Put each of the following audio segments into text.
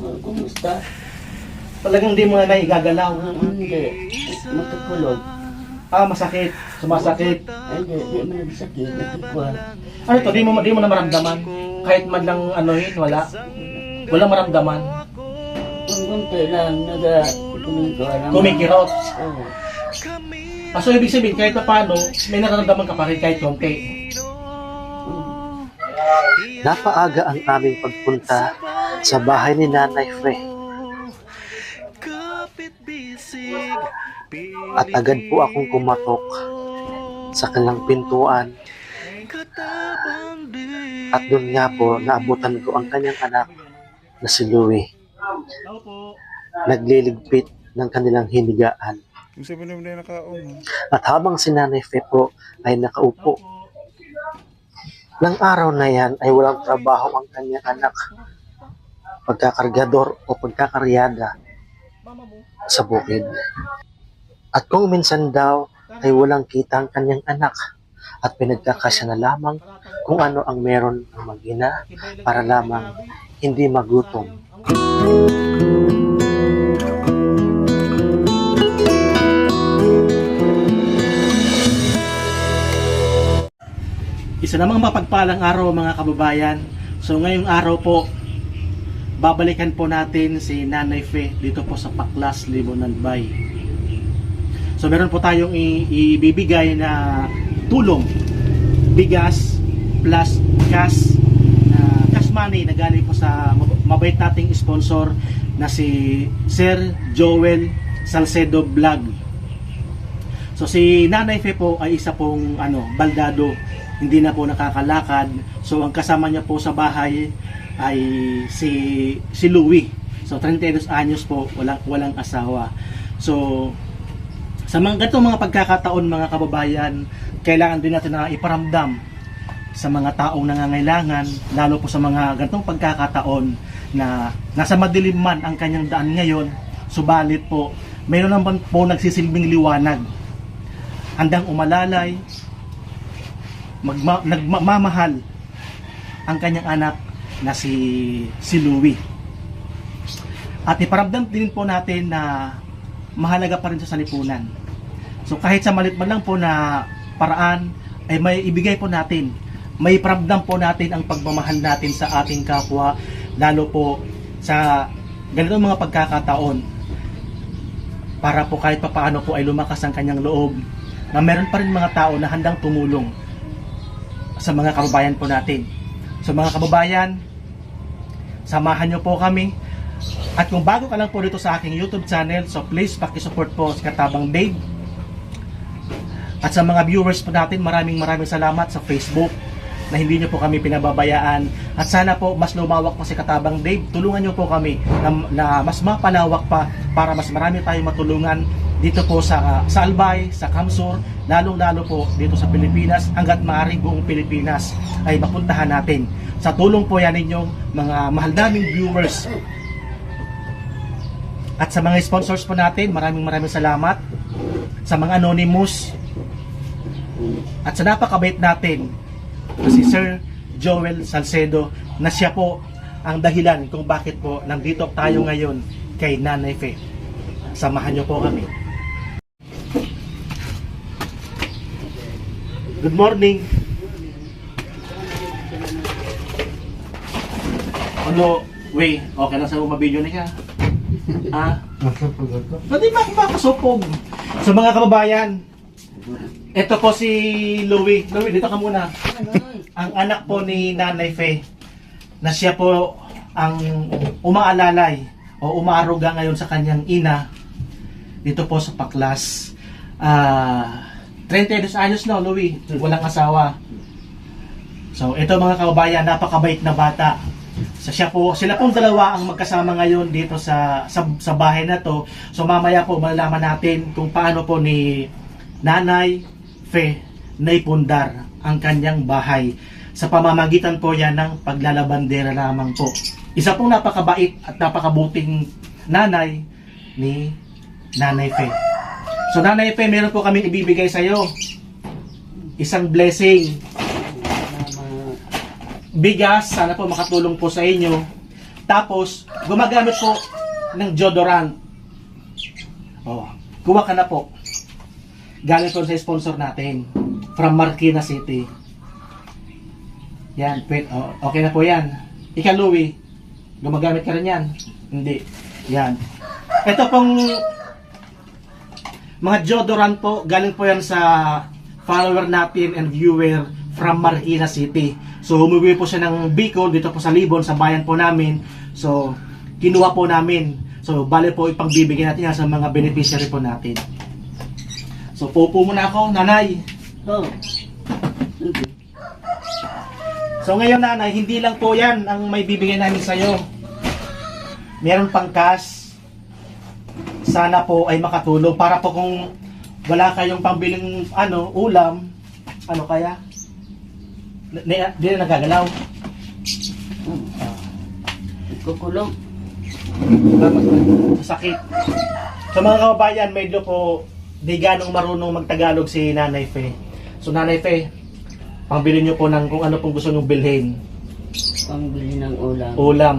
Kumusta? Talagang di mo na naigagalaw. Hindi. Makakulog. Ah, masakit. Sumasakit. Hindi, di mo nagsakit. Nakikwa. Ano to, di mo, di mo na maramdaman? Kahit man lang ano yun, wala. Wala maramdaman. Kung kunti lang, naga. Kumikirot. Oo. Ah, so ibig sabihin, kahit pa paano, may nararamdaman ka pa rin kahit konti. Napaaga ang aming pagpunta sa bahay ni Nanay Fre. At agad po akong kumatok sa kanyang pintuan. At doon nga po, naabutan ko ang kanyang anak na si Louie. Nagliligpit ng kanilang hinigaan. At habang si Nanay Fe po ay nakaupo, ng araw na yan ay walang trabaho ang kanyang anak. Pagkakargador o pagkakaryada sa bukid. At kung minsan daw ay walang kita ang kanyang anak at pinagkakasya na lamang kung ano ang meron ng magina para lamang hindi magutom. Isa namang mapagpalang araw mga kababayan. So ngayong araw po, babalikan po natin si Nanay Fe dito po sa Paklas, Libonan Bay. So meron po tayong ibibigay na tulong, bigas plus cash, na cash money na galing po sa mab- mabait nating sponsor na si Sir Joel Salcedo Vlog. So si Nanay Fe po ay isa pong ano, baldado, hindi na po nakakalakad. So ang kasama niya po sa bahay ay si si Louie. So 32 anyos po, walang walang asawa. So sa mga ganitong mga pagkakataon mga kababayan, kailangan din natin na iparamdam sa mga taong nangangailangan, lalo po sa mga ganitong pagkakataon na nasa madilim man ang kanyang daan ngayon, subalit po, mayroon naman po nagsisilbing liwanag. Handang umalalay, magma, nagmamahal ang kanyang anak na si si Louie. At iparamdam din po natin na mahalaga pa rin sa salipunan. So kahit sa malit man lang po na paraan ay may ibigay po natin. May iparamdam po natin ang pagmamahal natin sa ating kapwa lalo po sa ganitong mga pagkakataon para po kahit papaano po ay lumakas ang kanyang loob na meron pa rin mga tao na handang tumulong sa mga kababayan po natin. So mga kababayan, samahan niyo po kami. At kung bago ka lang po dito sa aking YouTube channel, so please pakisupport po si Katabang Dave. At sa mga viewers po natin, maraming maraming salamat sa Facebook na hindi niyo po kami pinababayaan. At sana po mas lumawak pa si Katabang Dave. Tulungan niyo po kami na, na mas mapalawak pa para mas marami tayong matulungan dito po sa sa Albay, sa Kamsur, lalong-lalo po dito sa Pilipinas hanggat maaari buong Pilipinas ay mapuntahan natin. Sa tulong po yan ninyong mga mahal naming viewers. At sa mga sponsors po natin, maraming maraming salamat. Sa mga anonymous, at sa napakabait natin na si Sir Joel Salcedo na siya po ang dahilan kung bakit po nandito tayo ngayon kay Nanay Fe. Samahan niyo po kami. Good morning. Ano, Wey, okay lang sa mga video niya. Ah? Pwede ba makasupog? Sa mga kababayan, ito po si Louie. Louie, dito ka muna. Ang anak po ni Nanay Fe na siya po ang umaalalay o umaaruga ngayon sa kanyang ina dito po sa Paklas. Ah, 32 anyos na, Louie. Walang asawa. So, ito mga kababayan, napakabait na bata. So, siya po, sila pong dalawa ang magkasama ngayon dito sa, sa, sa bahay na to. So, mamaya po malalaman natin kung paano po ni Nanay Fe naipundar ang kanyang bahay. Sa pamamagitan po yan ng paglalabandera lamang po. Isa pong napakabait at napakabuting nanay ni Nanay Fe. So Nanay Fe, meron po kami ibibigay sa iyo. Isang blessing. Bigas, sana po makatulong po sa inyo. Tapos, gumagamit po ng deodorant. Oh, kuha ka na po. Galing po sa sponsor natin from Marikina City. Yan, wait, oh, okay na po yan. Ika, Louie, gumagamit ka rin yan? Hindi. Yan. Ito pong mga deodorant po, galing po yan sa follower natin and viewer from Marikina City. So, umuwi po siya ng Bicol, dito po sa Libon, sa bayan po namin. So, kinuha po namin. So, bale po ipagbibigay natin yan sa mga beneficiary po natin. So, pupo muna ako, nanay. Oh. So, ngayon nanay, hindi lang po yan ang may bibigay namin sa'yo. Meron pang cash. Sana po ay makatulong para po kung wala kayong pambiling ano, ulam, ano kaya? Di, di na nagagalaw. Kukulong. Sakit. Sa mga kababayan, medyo po di ganong marunong magtagalog si Nanay Fe. So Nanay Fe, pambili nyo po ng kung ano pong gusto nyo bilhin. Pangbili ng ulam. Ulam,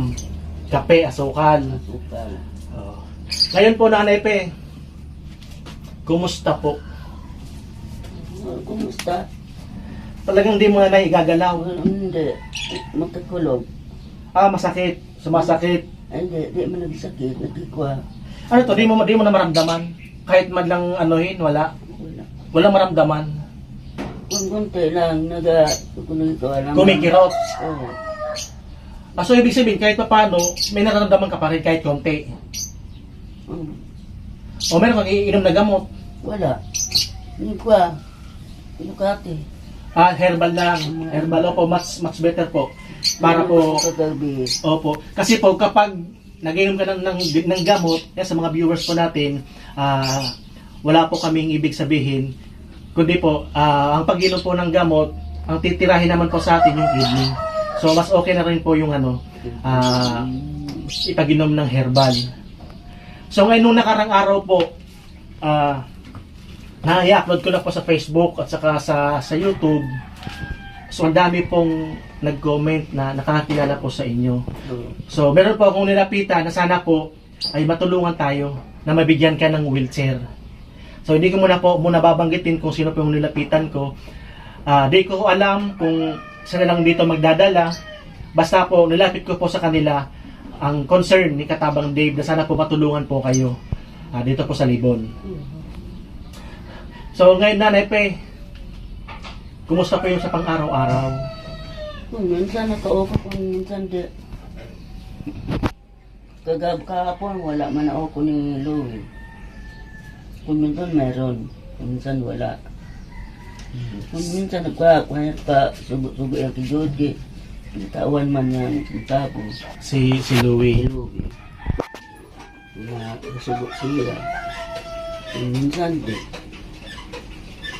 kape, asukal. Asukal. Ngayon po Nanay Fe, kumusta po? Oh, kumusta? Talagang di mo na naigagalaw. Well, hindi. Magkakulog. Ah, masakit. Sumasakit. Ay, Hindi, di man nagsakit. Nagkikwa. Ano to? Di mo, di mo na maramdaman? Kahit man lang anuhin, wala. Wala. Walang maramdaman. Kung kunti lang, naga, kung ikaw alam. Kumikirot. Oo. Ah, so ibig sabihin, kahit pa paano, may nararamdaman ka pa rin kahit konti. Mm. O meron kang iinom na gamot. Wala. Nagkwa. Pinukati. Ah, herbal lang. Herbal opo, much, much better po. Para po, opo. Kasi po, kapag nag-inom ka ng, ng, ng gamot, yan, sa mga viewers po natin, ah, wala po kaming ibig sabihin. Kundi po, ah, ang pag-inom po ng gamot, ang titirahin naman po sa atin yung kidney. So, mas okay na rin po yung ano, ah, ipag-inom ng herbal. So ngayon nung nakarang araw po, ah na-upload ko na po sa Facebook at saka sa sa YouTube. So ang dami pong nag-comment na nakakilala po sa inyo. Oo. So meron po akong nilapitan na sana po ay matulungan tayo na mabigyan ka ng wheelchair. So hindi ko muna po muna babanggitin kung sino po yung nilapitan ko. Ah, di ko alam kung saan lang dito magdadala. Basta po nilapit ko po sa kanila ang concern ni Katabang Dave na sana po matulungan po kayo ah, dito po sa Libon. So ngayon nanay pe, kumusta po yung sa pang-araw-araw? Kung minsan nakaupo, kung minsan di. Kagab kahapon, wala man ako ni Louie. Kung minsan meron, kung minsan wala. Kung minsan pa, sugo-sugo yung kijodi. Tawan man yan, tapos. Si si Louie. Louie. Na sugo sila. Minsan di.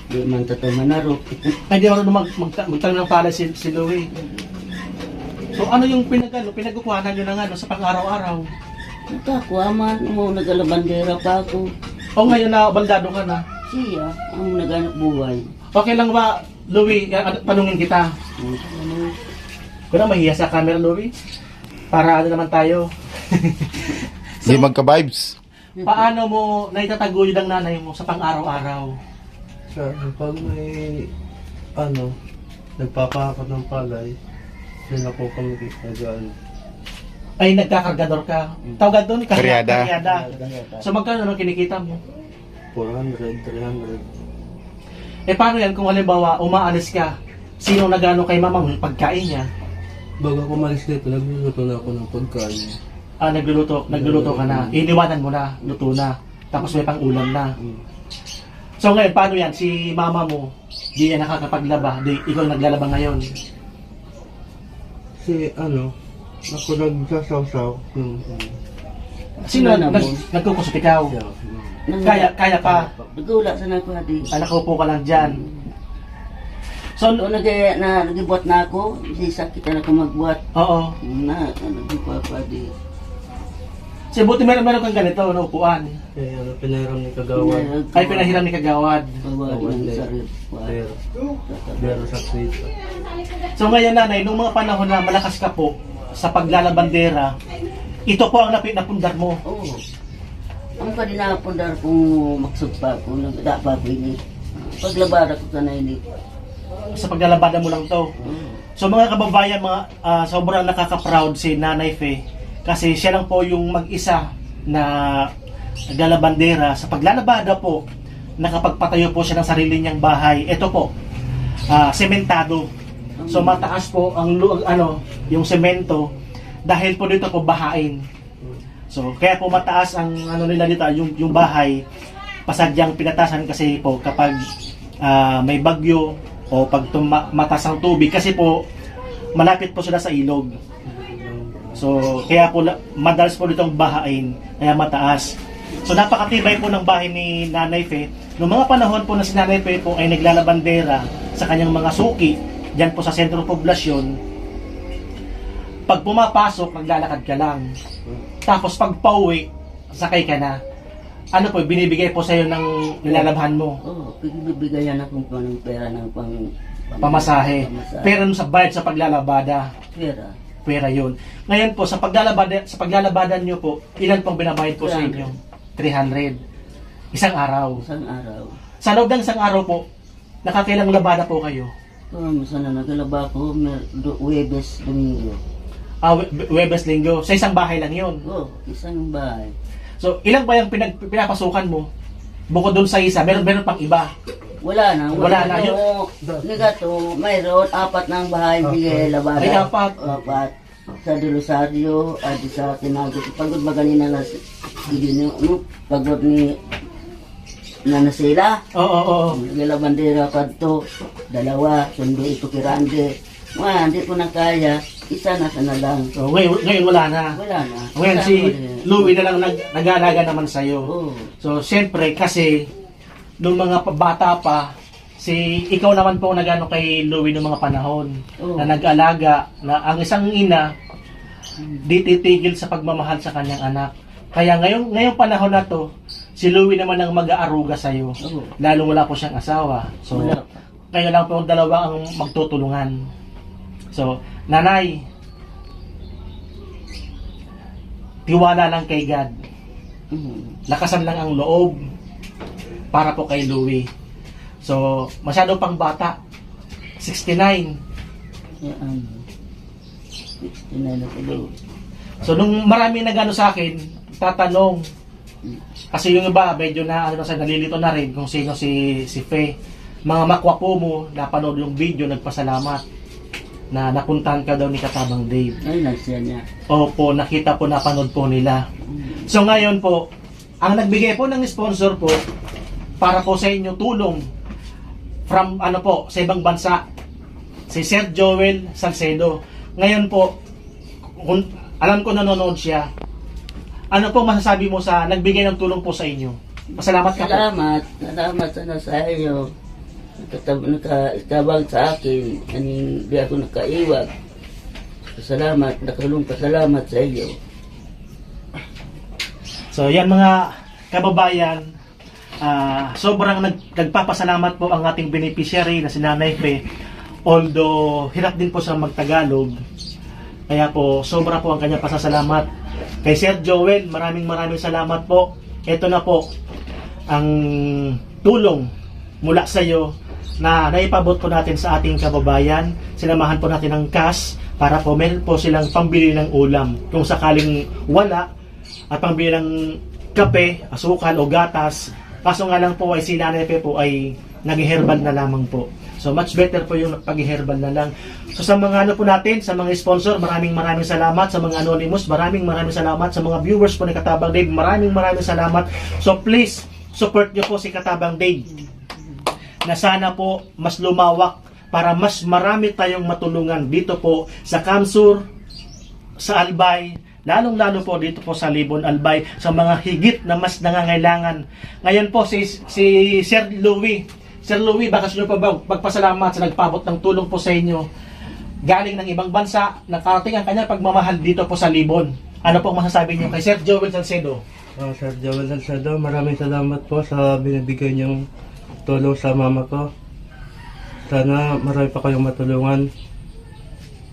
Di man tato manarok. Ay, di ako mag, mag, magtanong ng pala si, si Louie. So ano yung pinag, ano, pinagkukuhanan nyo ng ano, sa pang-araw-araw? Nakakuha man mo, nagalabandera pa ako. O ngayon na baldado ka na. Siya ang naghanap buhay. Okay lang ba, Louie, yan, ano, tanungin kita. Ano, Na mahiya sa camera, Louie? Para ano naman tayo. Hindi magka-vibes. Paano mo naitataguyod ang nanay mo sa pang-araw-araw? Sir, pag may ano, nagpapakot ng palay, yun na po kami nag Ay, nagkakargador ka. Tawag doon, Karyada. karyada. So magkano naman kinikita mo? 400, 300. Eh paano yan kung halimbawa umaalis ka? Sino nagano kay mama mo yung pagkain niya? Bago ako malis dito, nagluluto na ako ng pagkain. Ah, nagluluto, nagluluto ka na. Iniwanan mo na, luto na. Tapos may pang-ulam na. So ngayon, paano yan? Si mama mo, di yan nakakapaglaba. Di, ikaw naglalaba ngayon. Si ano, ako nagsasawsaw. Hmm. Sino Wala nag, mo. nagkukusot ikaw? Kaya, kaya pa. Nagula sa nako hadi. Ah, nakaupo ka lang dyan. So, So nag na nagibuat na ako, si sakit na ako magbuat. oo. Na nagibuat pa di. So, buti meron, meron kang ganito, na upuan. Kaya ano, pinahiram ni Kagawad. Ay, pinahiram ni Kagawad. Kawad ng sarili. Pero, pero sa street. So ngayon nanay, nung mga panahon na malakas ka po, sa paglalabandera, ito po ang napit na pundar mo. Oo. Ang padinapundar kung magsugpa ko, nagdapa ko ini. Paglabara ko sa ini. Sa paglalabada mo lang to. So mga kababayan, mga ah, sobrang nakaka-proud si Nanay Fe kasi siya lang po yung mag-isa na naglalabandera sa paglalabada po nakapagpatayo po siya ng sarili niyang bahay. Ito po, ah, sementado. So mataas po ang ano, yung semento dahil po dito po bahain. So kaya po mataas ang ano nila dito, yung yung bahay pasadyang pinatasan kasi po kapag ah, may bagyo o pag tuma- mataas ang tubig kasi po malapit po sila sa ilog. So kaya po la- madalas po ditong bahain kaya mataas. So napakatibay po ng bahay ni Nanay Fe. Noong mga panahon po na si Nanay Fe po ay naglalabandera sa kanyang mga suki diyan po sa sentro poblasyon. Pag pumapasok, naglalakad ka lang. Tapos pag pauwi, sakay ka na. Ano po, binibigay po sa iyo ng nilalabhan mo. Oo, bibigyan akong pa ng pera ng pang... pang- Pamasahe. Pamasahe. Pero sa bayad sa paglalabada, Pera. pera yun. Ngayon po, sa paglalabada, sa paglalabadan nyo po, ilan pong binabayad po sa 300. inyo? 300. Isang araw. Isang araw. Sa loob ng isang araw po, nakakailang labada po kayo? Kung sana nagalaba ko, mer- do- Webes, Domingo. Ah, We- Webes Linggo. Sa isang bahay lang yun. Oo, isang bahay. So, ilang ba yung pinag, pinapasukan mo? Bukod doon sa isa, meron, meron pang iba. Wala na. Wala na, Yung, Nigato, mayroon, apat ng bahay, bigay labada. Ay, apat. Apat. Sa De Rosario, at sa Tinago. Pagod ba ganina na hindi niyo, ano, pagod ni Nanasila. Oo, oo, oo. Gila bandera pa to, dalawa, sundo ito kirande. Wala, hindi ko na kaya. Isa na sana lang. So, ngayon, ngayon wala na. Wala na. Ngayon si din. Louie na lang nag, nag-aalaga naman sa'yo. Oo. So, siyempre, kasi, nung mga pa- bata pa, si ikaw naman po nagano kay Louie noong mga panahon Oo. na nag-alaga na ang isang ina di titigil sa pagmamahal sa kanyang anak. Kaya ngayong ngayong panahon na to, si Louie naman ang mag-aaruga sa iyo. Oo. Lalo wala po siyang asawa. So, Wala. kayo lang po ang dalawa ang magtutulungan. So, nanay, tiwala lang kay God. Lakasan lang ang loob para po kay Louie. So, masyado pang bata. 69. Yan. 69 na tulo. So, nung marami nagano sa akin, tatanong, kasi yung iba, medyo na, ano, sa nalilito na rin kung sino si, si Faye. Mga makwapo mo, napanood yung video, nagpasalamat na napuntahan ka daw ni Katabang Dave. Ay, nagsiya niya. Opo, nakita po, napanood po nila. So ngayon po, ang nagbigay po ng sponsor po para po sa inyo tulong from ano po, sa ibang bansa, si Sir Joel Salcedo. Ngayon po, kung, alam ko nanonood siya, ano po masasabi mo sa nagbigay ng tulong po sa inyo? Pasalamat ka po. Salamat. Salamat sana sa iyo. Nakatab nakatabang sa akin. Aning di ako nakaiwag. Salamat. Nakalong pasalamat sa iyo. So yan mga kababayan, ah, sobrang nag, nagpapasalamat po ang ating beneficiary na si Nanay Fe. Although hirap din po sa magtagalog, kaya po sobra po ang kanyang pasasalamat. Kay Sir Joel, maraming maraming salamat po. Ito na po ang tulong mula sa iyo na naipabot po natin sa ating kababayan. Sinamahan po natin ng cash para po meron po silang pambili ng ulam. Kung sakaling wala, at pambili ng kape, asukal o gatas. Kaso nga lang po ay si Nanay Pe po ay nag-herbal na lamang po. So much better po yung pag-herbal na lang. So sa mga ano po natin, sa mga sponsor, maraming maraming salamat. Sa mga anonymous, maraming maraming salamat. Sa mga viewers po ni Katabang Dave, maraming maraming salamat. So please, support nyo po si Katabang Dave na sana po mas lumawak para mas marami tayong matulungan dito po sa Kamsur, sa Albay, lalong-lalo po dito po sa Libon Albay sa mga higit na mas nangangailangan. Ngayon po si si Sir Louie, Sir Louie, baka nyo pa ba magpasalamat sa nagpabot ng tulong po sa inyo galing ng ibang bansa, nakarating ang kanyang pagmamahal dito po sa Libon. Ano po masasabi niyo kay Sir Joel Salcedo? Ah, Sir Joel Salcedo, maraming salamat po sa binibigay niyong tulong sa mama ko. Sana marami pa kayong matulungan.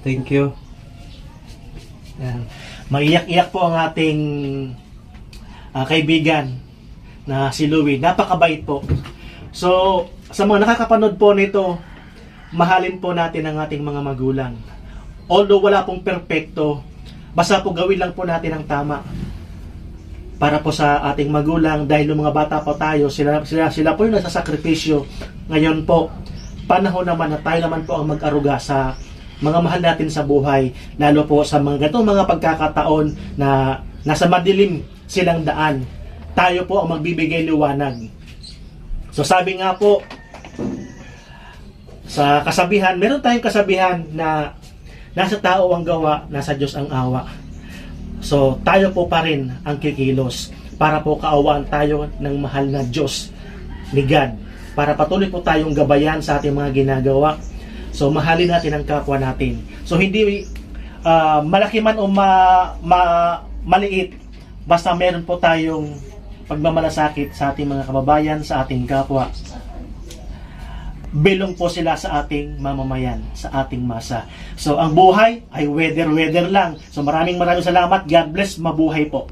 Thank you. Yan. Maiyak-iyak po ang ating ah, kaibigan na si Louie. Napakabait po. So, sa mga nakakapanood po nito, mahalin po natin ang ating mga magulang. Although wala pong perpekto, basta po gawin lang po natin ang tama para po sa ating magulang dahil nung mga bata pa tayo, sila, sila, sila po yung nagsasakripisyo. Ngayon po, panahon naman na tayo naman po ang mag-aruga sa mga mahal natin sa buhay, lalo po sa mga ganitong mga pagkakataon na nasa madilim silang daan. Tayo po ang magbibigay liwanag. So sabi nga po, sa kasabihan, meron tayong kasabihan na nasa tao ang gawa, nasa Diyos ang awa. So, tayo po pa rin ang kikilos para po kaawaan tayo ng mahal na Diyos ni God. Para patuloy po tayong gabayan sa ating mga ginagawa. So, mahalin natin ang kapwa natin. So, hindi ah, malaki man o ma, ma- maliit, basta meron po tayong pagmamalasakit sa ating mga kababayan, sa ating kapwa belong po sila sa ating mamamayan, sa ating masa. So, ang buhay ay weather-weather lang. So, maraming maraming salamat. God bless. Mabuhay po.